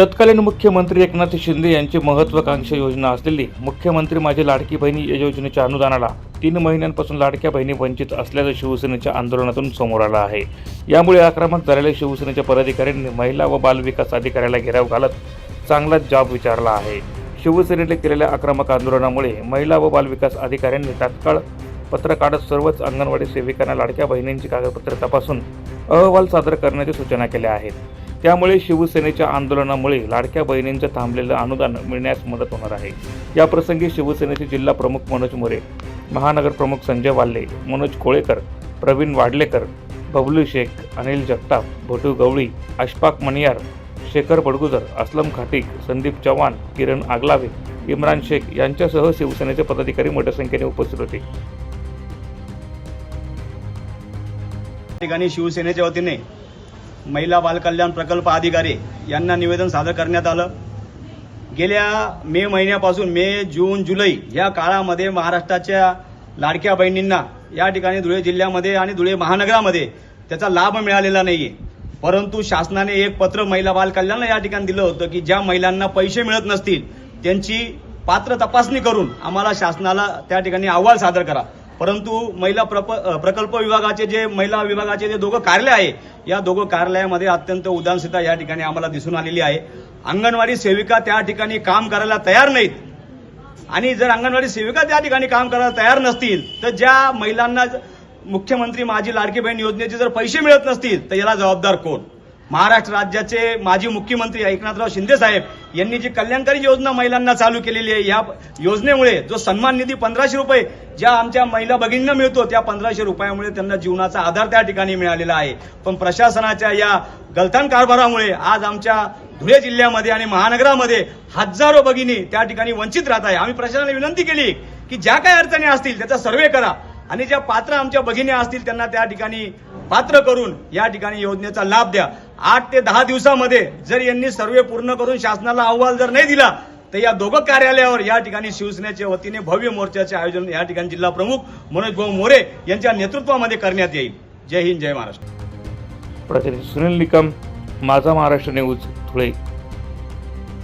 तत्कालीन मुख्यमंत्री एकनाथ शिंदे यांची महत्वाकांक्षी योजना असलेली मुख्यमंत्री माझी लाडकी बहिणी या योजनेच्या अनुदानाला तीन महिन्यांपासून लाडक्या बहिणी वंचित असल्याचं शिवसेनेच्या आंदोलनातून समोर आलं आहे. यामुळे आक्रमक झालेल्या शिवसेनेच्या पदाधिकाऱ्यांनी महिला व बालविकास अधिकाऱ्याला घेराव घालत चांगलाच जाब विचारला आहे. शिवसेनेने केलेल्या आक्रमक आंदोलनामुळे महिला व बालविकास अधिकाऱ्यांनी तात्काळ पत्र काढत सर्वच अंगणवाडी सेविकांना लाडक्या बहिणींची कागदपत्रे तपासून अहवाल सादर करण्याच्या सूचना केल्या आहेत. त्यामुळे शिवसेनेच्या आंदोलनामुळे लाडक्या बहिणींचं थांबलेलं अनुदान मिळण्यास मदत होणार आहे. या प्रसंगी शिवसेनेचे जिल्हा प्रमुख मनोज मोरे महानगर प्रमुख संजय वाल्ले मनोज कोळेकर प्रवीण वाडलेकर बबलू शेख अनिल जगताप भटू गवळी अशफाक मणियार शेखर बडगुजर असलम खाटिक संदीप चव्हाण किरण आगलावे इम्रान शेख यांच्यासह शिवसेनेचे पदाधिकारी मोठ्या संख्येने उपस्थित होते. ठिकाणी शिवसेनेच्या वतीने महिला बालकल्याण प्रकल्प अधिकारी यांना निवेदन सादर करण्यात आलं. गेल्या मे महिन्यापासून मे जून जुलै या काळामध्ये महाराष्ट्राच्या लाडक्या बहिणींना या ठिकाणी धुळे जिल्ह्यामध्ये आणि धुळे महानगरामध्ये त्याचा लाभ मिळालेला नाहीये. परंतु शासनाने एक पत्र महिला बालकल्याण या ठिकाणी दिलं होतं की ज्या महिलांना पैसे मिळत नसतील त्यांची पात्र तपासणी करून आम्हाला शासनाला त्या ठिकाणी अहवाल सादर करा. परंतु महिला प्रप प्रकल्प विभागाचे जे महिला विभागाचे जे दोघं कार्यालय आहे या दोघं कार्यालयामध्ये अत्यंत उदासीनता या ठिकाणी आम्हाला दिसून आलेली आहे. अंगणवाडी सेविका त्या ठिकाणी काम करायला तयार नाहीत. आणि जर अंगणवाडी सेविका त्या ठिकाणी काम करायला तयार नसतील तर ज्या महिलांना मुख्यमंत्री माझी लाडकी बहीण योजनेचे जर पैसे मिळत नसतील तर याला जबाबदार कोण? महाराष्ट्र राज्याचे माजी मुख्यमंत्री एकनाथराव शिंदे साहेब यांनी जी कल्याणकारी योजना महिलांना चालू केलेली आहे या योजनेमुळे जो सन्मान निधी पंधराशे रुपये ज्या आमच्या महिला भगिनींना मिळतो त्या पंधराशे रुपयामुळे त्यांना जीवनाचा आधार त्या ठिकाणी मिळालेला आहे. पण प्रशासनाच्या या गलथान कारभारामुळे आज आमच्या धुळे जिल्ह्यामध्ये आणि महानगरामध्ये हजारो भगिनी त्या ठिकाणी वंचित राहत आहे. आम्ही प्रशासनाला विनंती केली की ज्या काही अडचणी असतील त्याचा सर्वे करा. आणि ज्या पात्र आमच्या भगिनी असतील त्यांना त्या ठिकाणी पात्र करून या ठिकाणी योजनेचा लाभ द्या. आठ ते दहा दिवसामध्ये जर यांनी सर्वे पूर्ण करून शासनाला अहवाल जर नाही दिला तर या दोघं कार्यालयावर या ठिकाणी शिवसेनेच्या वतीने भव्य मोर्चाचे आयोजन या ठिकाणी जिल्हा प्रमुख मनोज भाऊ मोरे यांच्या नेतृत्वामध्ये करण्यात येईल. जय हिंद जय महाराष्ट्र. प्रतिनिधी सुनील निकम माझा महाराष्ट्र न्यूज धुळे.